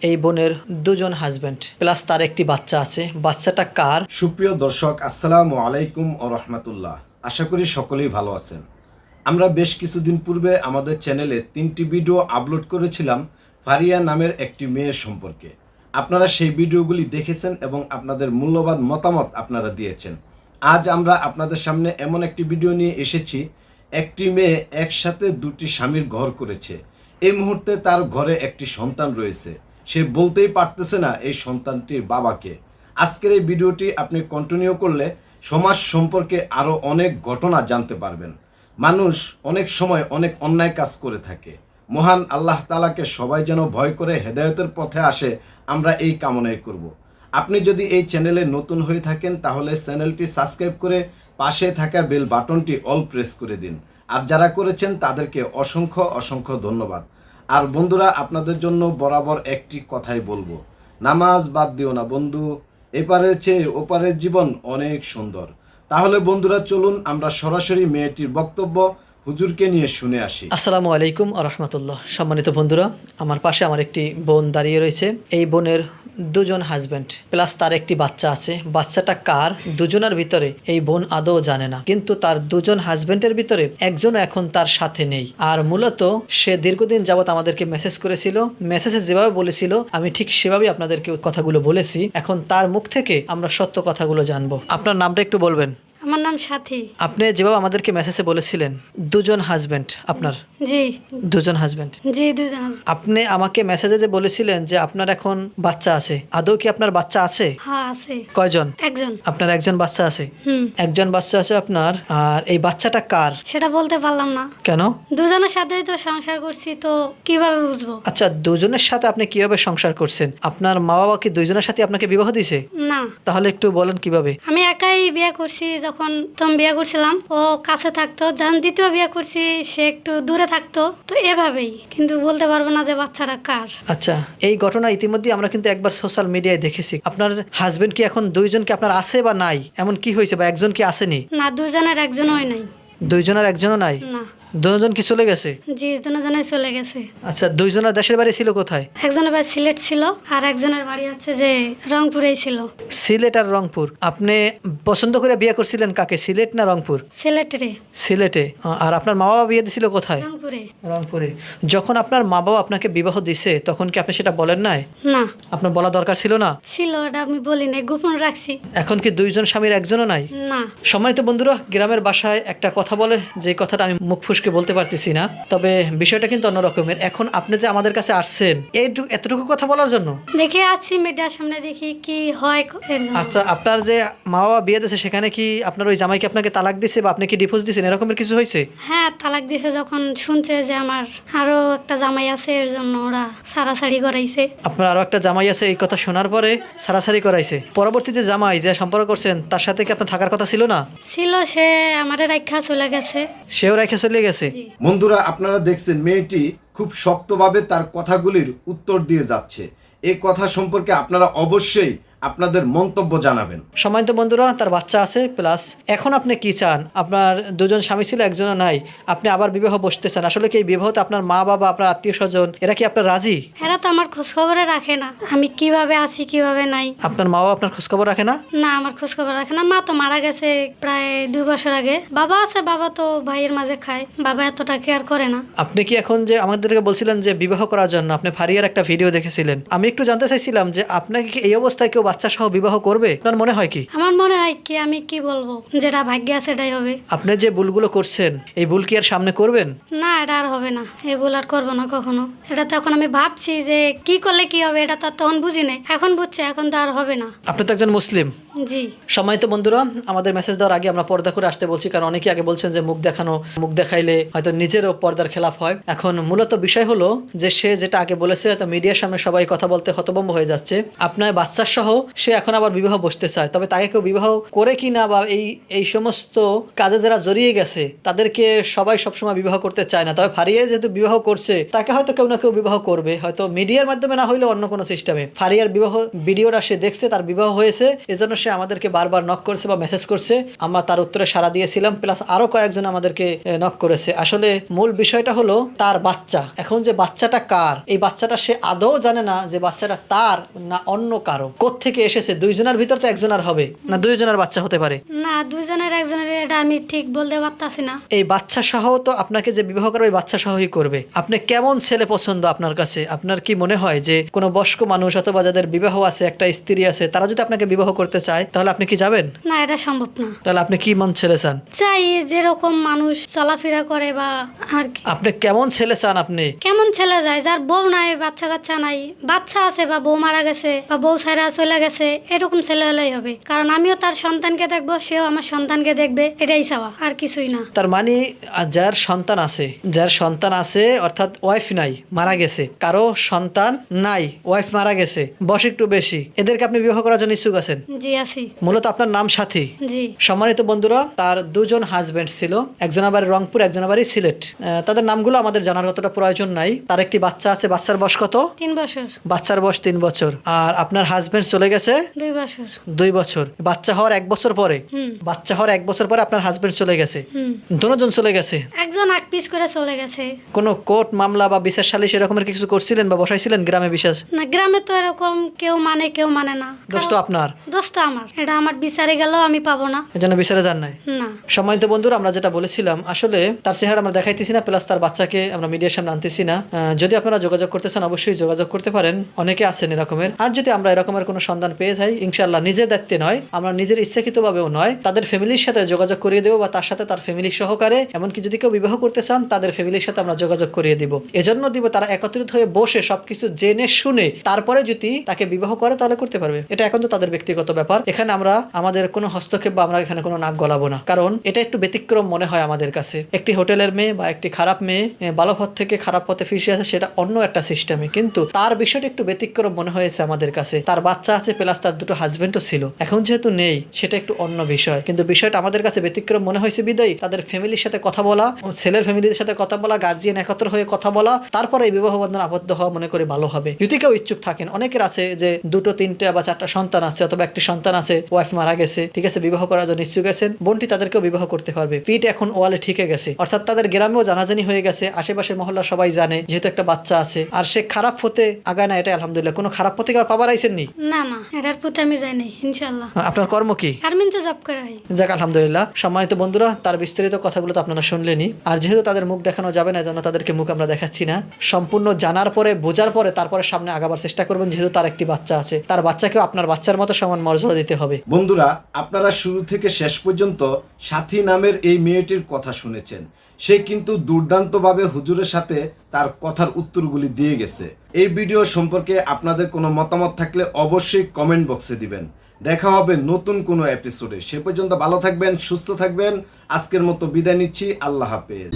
এই বোনের দুজন হাজবেন্ড প্লাস তার একটি বাচ্চা আছে। বাচ্চাটা কার? সুপ্রিয় দর্শক, আসসালামু আলাইকুম ও রহমতুল্লাহ। আশা করি সকলেই ভালো আছেন। আমরা বেশ কিছুদিন পূর্বে আমাদের চ্যানেলে তিনটি ভিডিও আপলোড করেছিলাম ফারিয়া নামের একটি মেয়ের সম্পর্কে। আপনারা সেই ভিডিওগুলি দেখেছেন এবং আপনাদের মূল্যবান মতামত আপনারা দিয়েছেন। আজ আমরা আপনাদের সামনে এমন একটি ভিডিও নিয়ে এসেছি। একটি মেয়ে একসাথে দুটি স্বামীর ঘর করেছে। এই মুহূর্তে তার ঘরে একটি সন্তান রয়েছে। সে বলতেই পারতেছে না এই সন্তানটির বাবাকে। আজকের এই ভিডিওটি আপনি কন্টিনিউ করলে সমাজ সম্পর্কে আরও অনেক ঘটনা জানতে পারবেন। মানুষ অনেক সময় অনেক অন্যায় কাজ করে থাকে। মহান আল্লাহ তালাকে সবাই যেন ভয় করে হেদায়তের পথে আসে, আমরা এই কামনাই করব। আপনি যদি এই চ্যানেলে নতুন হয়ে থাকেন, তাহলে চ্যানেলটি সাবস্ক্রাইব করে পাশে থাকা বেল বাটনটি অল প্রেস করে দিন। আর যারা করেছেন, তাদেরকে অসংখ্য অসংখ্য ধন্যবাদ। আর বন্ধুরা, আপনাদের জন্য বরাবর একটি কথাই বলব। নামাজ বাদ দিও না বন্ধু, এপারের চেয়ে ওপারের জীবন অনেক সুন্দর। তাহলে বন্ধুরা, চলুন আমরা সরাসরি মেয়েটির বক্তব্য হুজুরকে নিয়ে শুনে আসি। আসসালামু আলাইকুম আ রহমতুল্লাহ। সম্মানিত বন্ধুরা, আমার পাশে আমার একটি বোন দাঁড়িয়ে রয়েছে। এই বোনের দুজন হাজবেন্ড প্লাস তার একটি বাচ্চা আছে। বাচ্চাটা কার? দুজনের ভিতরে। এই বোন আদৌ জানে না। কিন্তু তার দুজন হাজবেন্ডের ভিতরে একজন এখন তার সাথে নেই। আর মূলত সে দীর্ঘদিন যাবৎ আমাদেরকে মেসেজ করেছিল। মেসেজে যেভাবে বলেছিল, আমি ঠিক সেভাবেই আপনাদেরকে কথাগুলো বলেছি। এখন তার মুখ থেকে আমরা সত্য কথাগুলো জানব। আপনার নামটা একটু বলবেন। আমার নাম সাথী। আপনি যেভাবে আমাদেরকে মেসেজে বলেছিলেন দুজন হাজবেন্ড আপনার। জি। দুজন হাজবেন্ড জি দুজন আপনি আমাকে মেসেজে যে বলেছিলেন যে আপনার এখন বাচ্চা আছে আদৌ কি আপনার বাচ্চা আছে? হ্যাঁ আছে। কয়জন? একজন। আপনার একজন বাচ্চা আছে? হুম। একজন বাচ্চা আছে আপনার আর এই বাচ্চাটা কার? সেটা বলতে পারলাম না। কেন? দুজনের সাথেই তো সংসার করছি তো কীভাবে বুঝব? আচ্ছা দুজনের সাথে আপনি কীভাবে সংসার করছেন? আপনার মা বাবা কি দুইজনের সাথে আপনাকে বিবাহ দিয়েছে? না। তাহলে একটু বলেন কীভাবে? আমি একাই বিয়ে করছি যখন তখন বিয়ে করছিলাম ও কাছে থাকতো যখন দ্বিতীয় বিয়ে করছি সে একটু দূরে থাকতো। তো এভাবেই কিন্তু বলতে পারব না যে বাচ্চারা কার। আচ্ছা এই ঘটনা ইতিমধ্যে আমরা কিন্তু একবার সোশ্যাল মিডিয়ায় দেখেছি। আপনার হাজবেন্ড কি এখন দুইজন কি আপনার আছে বা নাই? এমন কি হয়েছে বা একজন কি আসেনি? না দুজনের একজন হয় নাই। দুইজনের একজনও নাই? না। দুজন কি চলে গেছে? জি দুজনে চলে গেছে। আচ্ছা দুইজনের দেশের বাড়ি ছিল কোথায়? একজনের বাড়ি সিলেট ছিল আর একজনের বাড়ি হচ্ছে যে রংপুরেই ছিল। সিলেট আর রংপুর। আপনি পছন্দ করে বিয়ে করছিলেন কাকে সিলেট না রংপুর? সিলেটেরে। সিলেটে। আর আপনার মা বাবা বিয়ে দিছিল কোথায়? রংপুরে। রংপুরে। যখন আপনার মা বাবা আপনাকে বিবাহ দিছে তখন কি আপনি সেটা বলেন নাই? না। আপনার বলা দরকার ছিল না? ছিল এটা আমি বলি নাই গোপন রাখছি। এখন কি দুইজন স্বামীর একজনও নাই? না। সম্মানিত বন্ধুরা গ্রামের বাসায় একটা কথা বলে যে কথাটা আমি মুখ ফুসকে বলতে পারতেছি না তবে বিষয়টা কিন্তু অন্য রকমের। এখন আপনি যে আমাদের কাছে আসছেন এই এতটুকু কথা বলার জন্য? দেখে আছি মিডিয়ার সামনে দেখি কি হয়। আচ্ছা আপনার যে মা বাবা বিয়ে দিয়েছে সেখানে কি আপনার ওই জামাইকে আপনাকে তালাক দিছে বা আপনি কি ডিভোর্স দিয়েছেন? এরকমের কিছু হয়েছে? হ্যাঁ তালাক দিছে যখন শুনছে যে আমার আরও একটা জামাই আছে এর জন্য ওরা সারাসারি করাইছে। আপনার আরও একটা জামাই আছে এই কথা শোনার পরে সারাসারি করাইছে। পরবর্তীতে জামাই যে সম্পর্ক করছেন তার সাথে কি আপনার থাকার কথা ছিল না? ছিল সে আমারে রাখা চলে গেছে। সেও রেখে চলে গেছে। বন্ধুরা আপনারা দেখছেন মেয়েটি খুব শক্তভাবে তার কথাগুলির উত্তর দিয়ে যাচ্ছে। এই কথা সম্পর্কে আপনারা অবশ্যই আপনাদের মন্তব্য জানাবেন। সম্মানিত বন্ধুরা তার বাচ্চা আছে প্লাস এখন আপনি কি চান? আপনার দুজন স্বামী ছিল একজনও নাই। আপনি আবার বিবাহ বসতে চান। আসলে কি এই বিবাহতে আপনার মা বাবা আপনার আত্মীয় স্বজন এরা কি আপনার রাজি? এরা তো আমার খোঁজ খবরে রাখে না। আমি কীভাবে আছি কীভাবে নাই? আপনার মা বাবা আপনার খোঁজখবর রাখে না? না আমার খোঁজ খবর রাখে না। মা তো মারা গেছে প্রায় দুই বছর আগে। বাবা আছে বাবা তো ভাইয়ের মাঝে খায়। বাবা এতটা কেয়ার করে না। আপনি কি এখন যে আমাদেরকে বলছিলেন যে বিবাহ করার জন্য আপনি ফারিয়ার একটা ভিডিও দেখেছিলেন। আমি একটু জানতে চাইছিলাম যে আপনাকে কি এই অবস্থায় কেউ বাচ্চা সহ বিবাহ করবে? আপনার মনে হয় কি? আমার মনে হয় কি আমি কি বলব? যেটা ভাগ্য আছে সেটাই হবে। আপনি যে ভুলগুলো করছেন এই ভুল কি আর সামনে করবেন? না এটা আর হবে না। এই ভুল আর করব না কখনো। এটা তো এখন আমি ভাবছি যে কি করলে কি হবে এটা তো আর তখন বুঝি নাই। এখন বুঝছে এখন তো আর হবে না। আপনি তো একজন মুসলিম। জি। তো বন্ধুরা, আমাদের মেসেজ দেওয়ার আগে আমরা পর্দা করে আসতে বলছি, কারণ অনেকে আগে বলছেন যে মুখ দেখানো, মুখ দেখাইলে হয়তো নিজেরও পর্দার খেলাফ হয়। এখন মূলত বিষয় হলো যে সে যেটা আগে বলেছে, হয়তো মিডিয়ার সামনে সবাই কথা বলতে হতবম্ব হয়ে যাচ্ছে। আপনার বাচ্চার সহ সে এখন আবার বিবাহ বসতে চায়। তবে তাকে কেউ বিবাহ করে কি না বা এই এই সমস্ত কাজে যারা জড়িয়ে গেছে, তাদেরকে সবাই সবসময় বিবাহ করতে চায় না। তবে ফারিয়া যেহেতু বিবাহ করছে, তাকে হয়তো কেউ না কেউ বিবাহ করবে। হয়তো মিডিয়ার মাধ্যমে না হইলে অন্য কোনো সিস্টেমে ফারিয়ার বিবাহ, ভিডিওটা সে দেখছে, তার বিবাহ হয়েছে, এজন্য সে আমাদেরকে বারবার নক করেছে বা মেসেজ করছে। আমরা তার উত্তরে সাড়া দিয়েছিলাম প্লাস আরও কয়েকজন আমাদেরকে নক করেছে। আসলে মূল বিষয়টা হলো তার বাচ্চা। এখন যে বাচ্চাটা কার? এই বাচ্চাটা সে আদৌ জানে না যে বাচ্চাটা তার না অন্য কারও। থেকে এসেছে? দুইজনের ভিতর তো একজনের হবে না দুইজনের বাচ্চা হতে পারে? না দুজনের একজনের এটা আমি ঠিক বলতে পারতাছি না। এই বাচ্চা সহ তো আপনাকে যে বিবাহ করবে বাচ্চা সহই করবে। আপনি কেমন ছেলে পছন্দ আপনার কাছে? আপনার কি মনে হয় যে কোনো বয়স্ক মানুষ অথবা যাদের বিবাহ আছে একটা স্ত্রী আছে তারা যদি আপনাকে বিবাহ করতে চায় তাহলে আপনি কি যাবেন? না এটা সম্ভব না। তাহলে আপনি কি মন ছেলে চান? চাই যেরকম মানুষ চলাফেরা করে বা আর কি। আপনি কেমন ছেলে চান আপনি? কেমন ছেলে যায়? যার বউ নাই বাচ্চা কাচ্চা নাই বাচ্চা আছে বা বউ মারা গেছে বা বউ সাইরা চলে গেছে এরকম ছেলে হলেই হবে। কারণ আমিও তার সন্তানকে দেখব সেও আমার সন্তানকে দেখবে এটাই চাওয়া আর কিছুই না। তার মানে যার সন্তান আছে যার সন্তান আছে অর্থাৎ ওয়াইফ নাই মারা গেছে। কারও সন্তান নাই ওয়াইফ মারা গেছে বয়স একটু বেশি। এদেরকে আপনি বিবাহ করার জন্য ইচ্ছুক আছেন? জি মূলত আপনার নাম সাথী। জি। সম্মানিত বন্ধুরা তার দুজন হাজবেন্ড ছিল। একজন আবার রংপুর একজন আবার সিলেট। তাদের নামগুলো আমাদের জানার অতটা প্রয়োজন নাই। তার একটি বাচ্চা আছে বাচ্চার বয়স কত? তিন বছর। বাচ্চার বয়স তিন বছর। আর আপনার হাজবেন্ড চলে গেছে? দুই বছর। দুই বছর। বাচ্চা হওয়ার এক বছর পরে। বাচ্চা হওয়ার এক বছর পরে আপনার হাজবেন্ড চলে গেছে। দুজন চলে গেছে? একজন এক পিস করে চলে গেছে। কোনো কোর্ট মামলা বা বিচার সালিশ এরকমের কিছু করছিলেন বা বসাইছিলেন গ্রামে বিশেষ? না গ্রামে তো এরকম কেউ মানে কেউ মানে না। দোষ তো আপনার। দোষ তো আমার। এটা আমার বিচারে গেলেও আমি পাবো না। এজন্য বিচারে যান নাই? না। সম্মানিত বন্ধুরা আমরা যেটা বলেছিলাম আসলে তার চেহারা আমরা দেখাইতেছি না প্লাস তার বাচ্চাকে আমরা মিডিয়ার সামনে আনতেছি না। যদি আপনারা যোগাযোগ করতে চান অবশ্যই যোগাযোগ করতে পারেন। অনেকে আছেন এরকমের। আর যদি আমরা এরকমের কোনো সন্ধান পেয়ে যাই ইনশাল্লাহ নিজের দায়িত্বে নয় আমরা নিজের ইচ্ছাকৃতভাবেও নয় তাদের ফ্যামিলির সাথে যোগাযোগ করিয়ে দেবো বা তার সাথে তার ফ্যামিলি সহকারে। এমনকি যদি কেউ বিবাহ করতে চান তাদের ফ্যামিলির সাথে আমরা যোগাযোগ করিয়ে দিব। এজন্য দিব তারা একত্রিত হয়ে বসে সবকিছু জেনে শুনে তারপরে যদি তাকে বিবাহ করে তাহলে করতে পারবে। এটা এখন তো তাদের ব্যক্তিগত ব্যাপার। এখানে আমরা আমাদের কোনো হস্তক্ষেপ বা আমরা এখানে কোনো নাক গলাবো না। কারণ এটা একটু ব্যতিক্রম মনে হয় আমাদের কাছে। একটি হোটেলের মেয়ে বা একটি খারাপ মেয়ে ভালো পথ থেকে খারাপ পথে ফিসে আছে সেটা অন্য একটা সিস্টেমে কিন্তু তার বিষয়টা একটু ব্যতিক্রম মনে হয়েছে আমাদের কাছে। তার বাচ্চা আছে প্লাস তার দুটো হাজবেন্ডও ছিল। এখন যেহেতু নেই, সেটা একটু অন্য বিষয়। কিন্তু বিষয়টা আমাদের কাছে ব্যতিক্রম মনে হয়েছে বিদায়। তাদের ফ্যামিলির সাথে কথা বলা ছেলের ফ্যামিলির সাথে কথা বলা গার্জিয়ান একত্র হয়ে কথা বলা, তারপরে এই বিবাহ বন্ধন আবদ্ধ হওয়া মনে করে ভালো হবে। যদি কেউ ইচ্ছুক থাকেন, অনেকের আছে যে দুটো, তিনটা বা চারটা সন্তান আছে, অথবা একটি সন্তান আছে ওয়াইফ মারা গেছে ঠিক আছে বিবাহ করার জন্য ইচ্ছুক আছেন বোনটি তাদেরকেও বিবাহ করতে পারবে। পিঠ এখন ওয়ালে ঠিকে গেছে। অর্থাৎ তাদের গ্রামেও জানাজানি হয়ে গেছে আশেপাশের মহল্লা সবাই জানে যেহেতু একটা বাচ্চা আছে। আর সে খারাপ হতে আগায় না এটা আলহামদুলিল্লাহ। কোনো খারাপ পথে কি আর পাবার আইসেননি না? না এটার প্রতি আমি যাই নাই ইনশাল্লাহ আপনার কর্ম কি? গার্মেন্টসে জব করে হয় যাক আলহামদুলিল্লাহ। সম্মানিত বন্ধুরা তার বিস্তারিত কথাগুলো তো আপনারা শুনলেনই। আর যেহেতু তাদের মুখ দেখানো যাবে না জন্য তাদেরকে মুখ আমরা দেখাচ্ছি না। সম্পূর্ণ জানার পরে বোঝার পরে তারপরে সামনে আগাবার চেষ্টা করবেন যেহেতু তার একটি বাচ্চা আছে। তার বাচ্চাকেও আপনার বাচ্চার মতো সমান মর্যাদা দিতে হবে। বন্ধুরা, আপনারা শুরু থেকে শেষ পর্যন্ত সাথী নামের এই মেয়েটির কথা শুনেছেন। সে কিন্তু দুর্দান্তভাবে হুজুরের সাথে তার কথার উত্তরগুলি দিয়ে গেছে। এই ভিডিও সম্পর্কে আপনাদের কোনো মতামত থাকলে অবশ্যই কমেন্ট বক্সে দিবেন। দেখা হবে নতুন কোনো এপিসোডে সে পর্যন্ত ভালো থাকবেন, সুস্থ থাকবেন। আজকের মতো বিদায় নিচ্ছি। আল্লাহ হাফেজ।